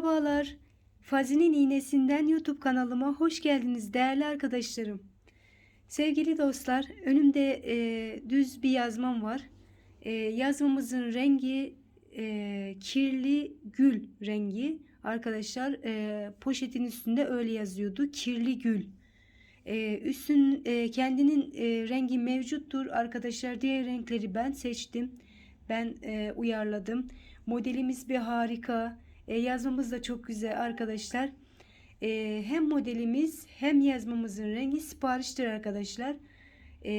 Merhabalar. Fazi'nin iğnesinden YouTube kanalıma hoş geldiniz değerli arkadaşlarım. Sevgili dostlar, önümde e, düz bir yazmam var. E, yazmamızın rengi e, kirli gül rengi. Arkadaşlar e, poşetin üstünde öyle yazıyordu. Kirli gül. E, üstün e, kendinin e, rengi mevcuttur. Arkadaşlar diğer renkleri ben seçtim. Ben e, uyarladım. Modelimiz bir harika. E, yazmamız da çok güzel arkadaşlar. E, hem modelimiz hem yazmamızın rengi sipariştir arkadaşlar. E,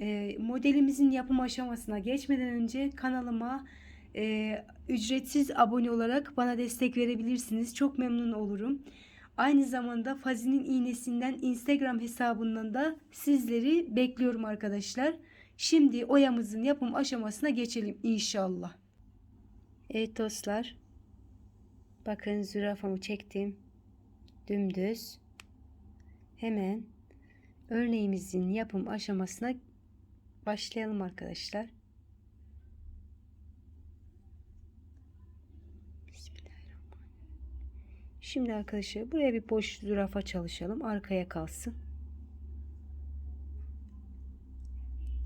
e, modelimizin yapım aşamasına geçmeden önce kanalıma e, ücretsiz abone olarak bana destek verebilirsiniz. Çok memnun olurum. Aynı zamanda Fazi'nin iğnesinden Instagram hesabından da sizleri bekliyorum arkadaşlar. Şimdi oyamızın yapım aşamasına geçelim inşallah. Evet dostlar. Bakın zürafamı çektim. Dümdüz. Hemen örneğimizin yapım aşamasına başlayalım arkadaşlar. Şimdi arkadaşlar buraya bir boş zürafa çalışalım. Arkaya kalsın.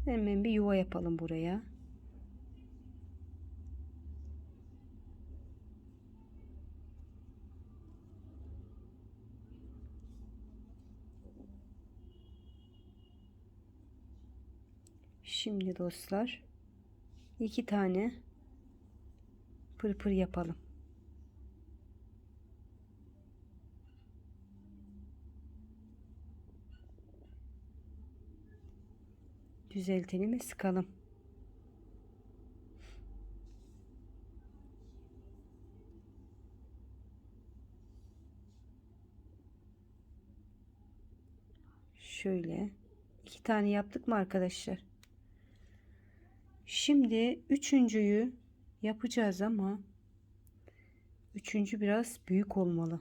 Hemen bir yuva yapalım buraya. Şimdi dostlar iki tane pırpır yapalım. Düzeltelim ve sıkalım. Şöyle iki tane yaptık mı arkadaşlar? Şimdi üçüncüyü yapacağız ama üçüncü biraz büyük olmalı.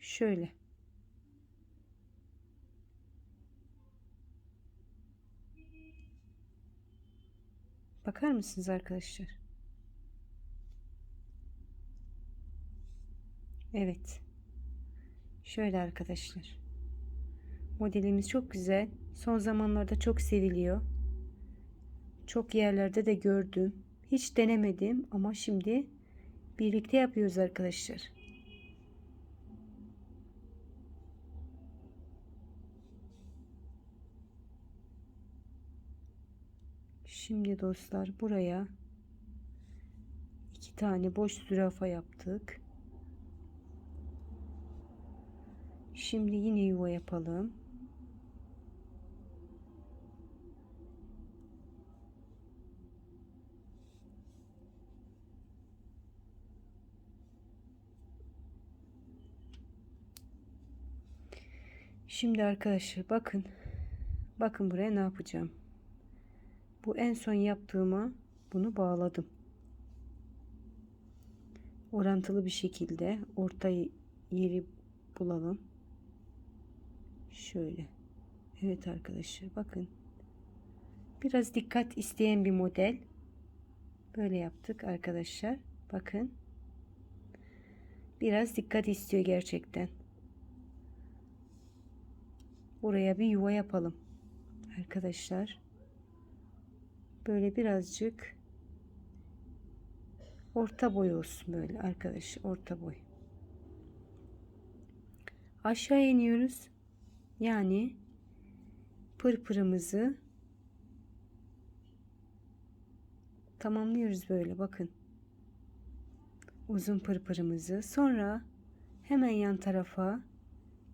Şöyle. Bakar mısınız arkadaşlar? Evet. Şöyle arkadaşlar. Modelimiz çok güzel. Son zamanlarda çok seviliyor. Çok yerlerde de gördüm. Hiç denemedim ama şimdi birlikte yapıyoruz arkadaşlar. Şimdi dostlar buraya iki tane boş zürafa yaptık. Şimdi yine yuva yapalım. Şimdi arkadaşlar bakın. Bakın buraya ne yapacağım. Bu en son yaptığıma bunu bağladım. Orantılı bir şekilde orta yeri bulalım. Şöyle. Evet arkadaşlar bakın. Biraz dikkat isteyen bir model. Böyle yaptık arkadaşlar. Bakın. Biraz dikkat istiyor gerçekten. Buraya bir yuva yapalım. Arkadaşlar. Böyle birazcık orta boy olsun böyle arkadaş. Orta boy. Aşağı iniyoruz. Yani pırpırımızı tamamlıyoruz böyle bakın. Uzun pırpırımızı. Sonra hemen yan tarafa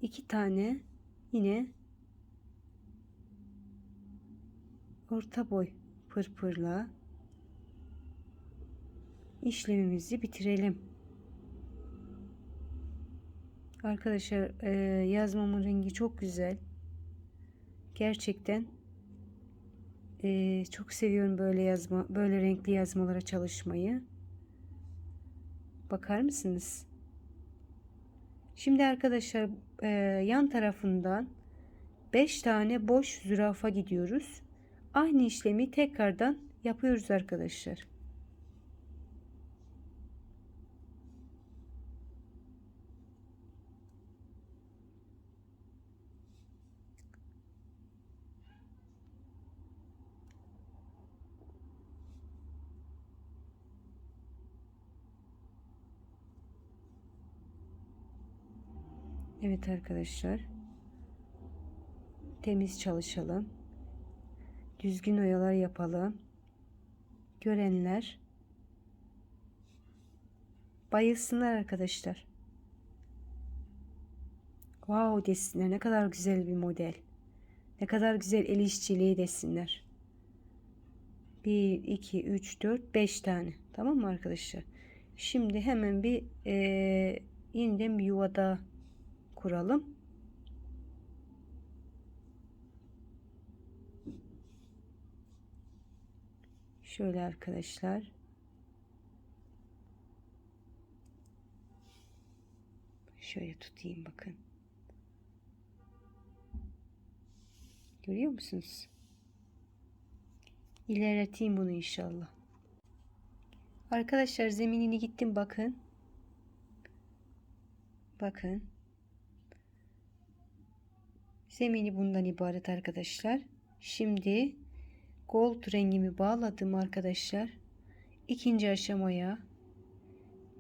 iki tane yine orta boy pırpırla işlemimizi bitirelim. Arkadaşlar e, yazmamın rengi çok güzel. Gerçekten e, çok seviyorum böyle yazma, böyle renkli yazmalara çalışmayı. Bakar mısınız? Şimdi arkadaşlar e, yan tarafından 5 tane boş zürafa gidiyoruz aynı işlemi tekrardan yapıyoruz arkadaşlar. Evet arkadaşlar. Temiz çalışalım. Düzgün oyalar yapalım. Görenler bayılsınlar arkadaşlar. Wow desinler. Ne kadar güzel bir model. Ne kadar güzel el işçiliği desinler. 1, 2, 3, 4, 5 tane. Tamam mı arkadaşlar? Şimdi hemen bir e, yeniden bir yuvada kuralım. Şöyle arkadaşlar. Şöyle tutayım bakın. Görüyor musunuz? İlerleteyim bunu inşallah. Arkadaşlar zeminini gittim bakın. Bakın. Zemini bundan ibaret arkadaşlar. Şimdi gold rengimi bağladım arkadaşlar. İkinci aşamaya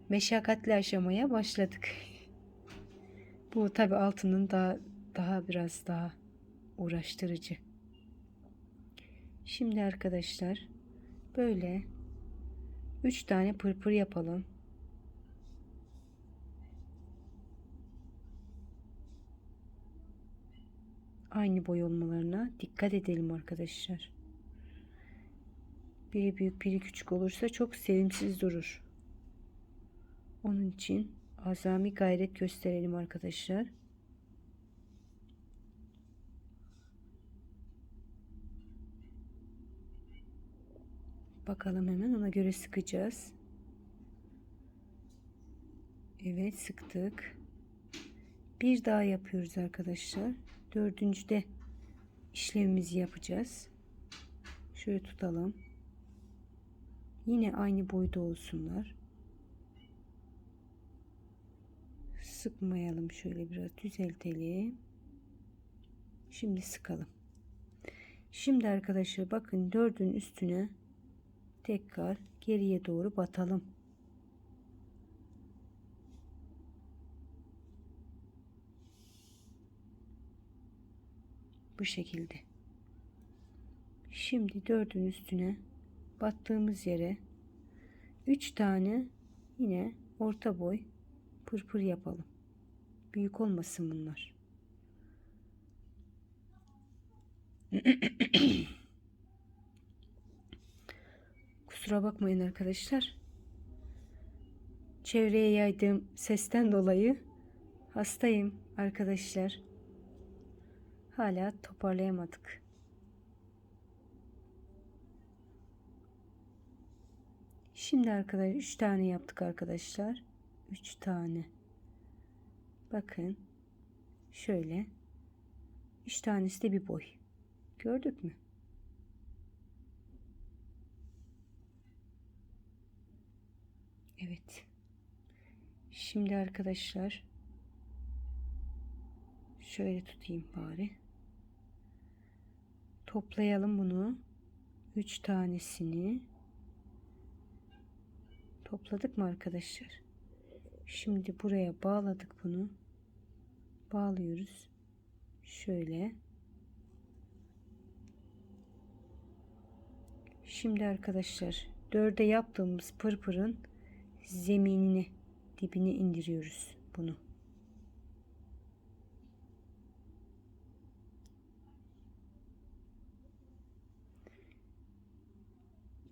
meşakkatli aşamaya başladık. Bu tabi altının daha daha biraz daha uğraştırıcı. Şimdi arkadaşlar böyle 3 tane pırpır yapalım. Aynı boy olmalarına dikkat edelim arkadaşlar. Biri büyük biri küçük olursa çok sevimsiz durur. Onun için azami gayret gösterelim arkadaşlar. Bakalım hemen ona göre sıkacağız. Evet sıktık. Bir daha yapıyoruz arkadaşlar. Dördüncüde işlemimizi yapacağız. Şöyle tutalım. Yine aynı boyda olsunlar. Sıkmayalım şöyle biraz düzeltelim. Şimdi sıkalım. Şimdi arkadaşlar bakın dördün üstüne tekrar geriye doğru batalım. Bu şekilde. Şimdi dördün üstüne battığımız yere 3 tane yine orta boy pırpır yapalım. Büyük olmasın bunlar. Kusura bakmayın arkadaşlar. Çevreye yaydığım sesten dolayı hastayım arkadaşlar. Hala toparlayamadık. Şimdi arkadaşlar 3 tane yaptık arkadaşlar. 3 tane. Bakın. Şöyle. 3 tanesi de bir boy. Gördük mü? Evet. Şimdi arkadaşlar şöyle tutayım bari. Toplayalım bunu. 3 tanesini. Topladık mı arkadaşlar? Şimdi buraya bağladık bunu. Bağlıyoruz. Şöyle. Şimdi arkadaşlar dörde yaptığımız pırpırın zeminini dibine indiriyoruz bunu.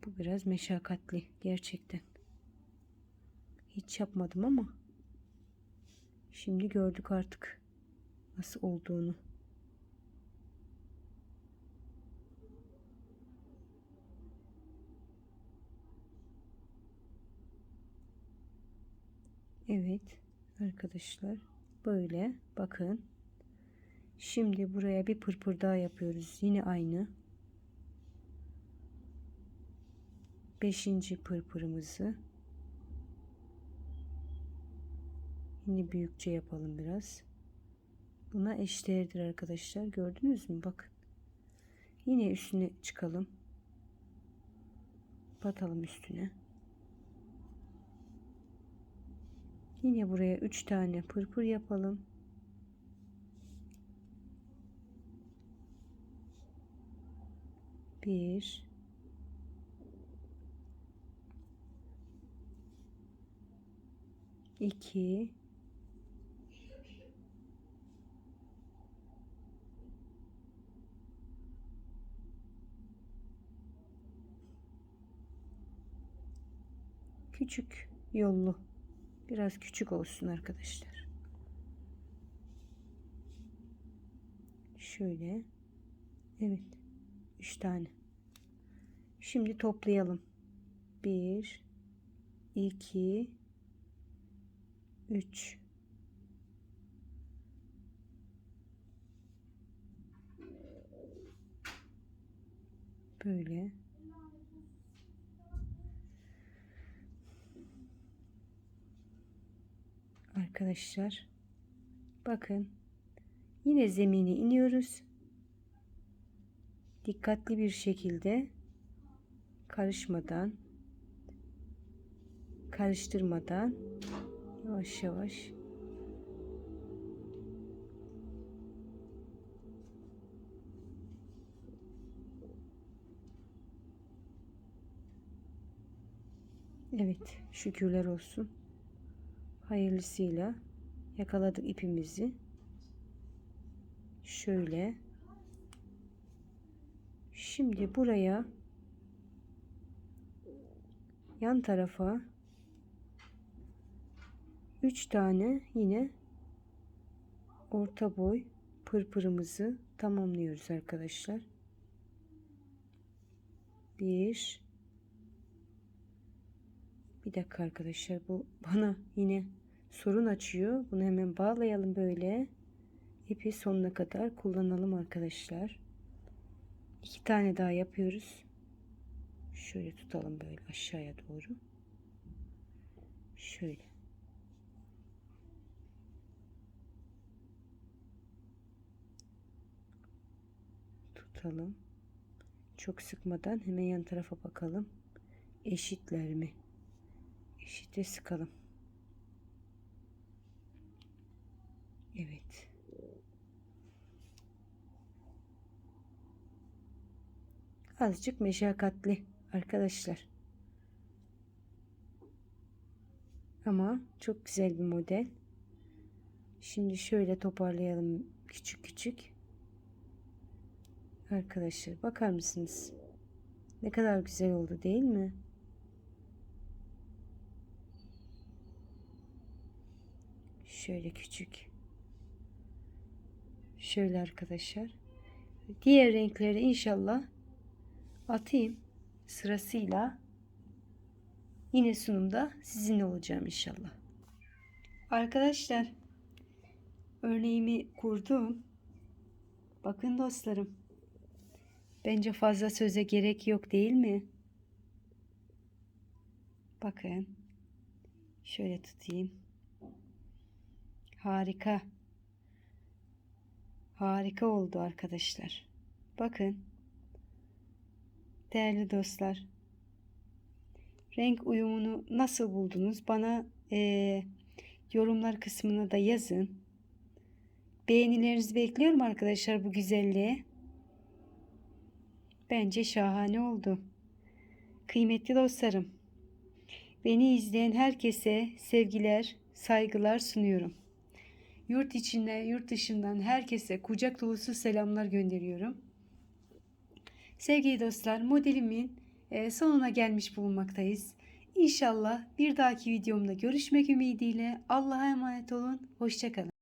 Bu biraz meşakkatli gerçekten. Hiç yapmadım ama şimdi gördük artık nasıl olduğunu. Evet arkadaşlar böyle bakın. Şimdi buraya bir pırpır daha yapıyoruz. Yine aynı. Beşinci pırpırımızı Yine büyükçe yapalım biraz. Buna eşdeğerdir arkadaşlar. Gördünüz mü? Bakın. Yine üstüne çıkalım. Batalım üstüne. Yine buraya 3 tane pırpır yapalım. Bir, iki, Küçük yollu. Biraz küçük olsun arkadaşlar. Şöyle. Evet. Üç tane. Şimdi toplayalım. Bir, iki, üç. Böyle. Arkadaşlar bakın yine zemine iniyoruz. Dikkatli bir şekilde karışmadan karıştırmadan yavaş yavaş Evet şükürler olsun hayırlısıyla yakaladık ipimizi. Şöyle. Şimdi buraya yan tarafa 3 tane yine orta boy pırpırımızı tamamlıyoruz arkadaşlar. 1 Bir dakika arkadaşlar bu bana yine sorun açıyor. Bunu hemen bağlayalım böyle. İpi sonuna kadar kullanalım arkadaşlar. İki tane daha yapıyoruz. Şöyle tutalım böyle aşağıya doğru. Şöyle. Tutalım. Çok sıkmadan hemen yan tarafa bakalım. Eşitler mi? Eşite sıkalım. Evet. Azıcık meşakkatli arkadaşlar. Ama çok güzel bir model. Şimdi şöyle toparlayalım küçük küçük. Arkadaşlar bakar mısınız? Ne kadar güzel oldu değil mi? Şöyle küçük. Şöyle arkadaşlar. Diğer renkleri inşallah atayım sırasıyla. Yine sunumda sizinle olacağım inşallah. Arkadaşlar örneğimi kurdum. Bakın dostlarım. Bence fazla söze gerek yok değil mi? Bakın. Şöyle tutayım. Harika. Harika oldu arkadaşlar. Bakın. Değerli dostlar. Renk uyumunu nasıl buldunuz? Bana e, yorumlar kısmına da yazın. Beğenilerinizi bekliyorum arkadaşlar bu güzelliğe. Bence şahane oldu. Kıymetli dostlarım. Beni izleyen herkese sevgiler, saygılar sunuyorum. Yurt içinde, yurt dışından herkese kucak dolusu selamlar gönderiyorum. Sevgili dostlar, modelimin e, sonuna gelmiş bulunmaktayız. İnşallah bir dahaki videomda görüşmek ümidiyle Allah'a emanet olun. Hoşçakalın.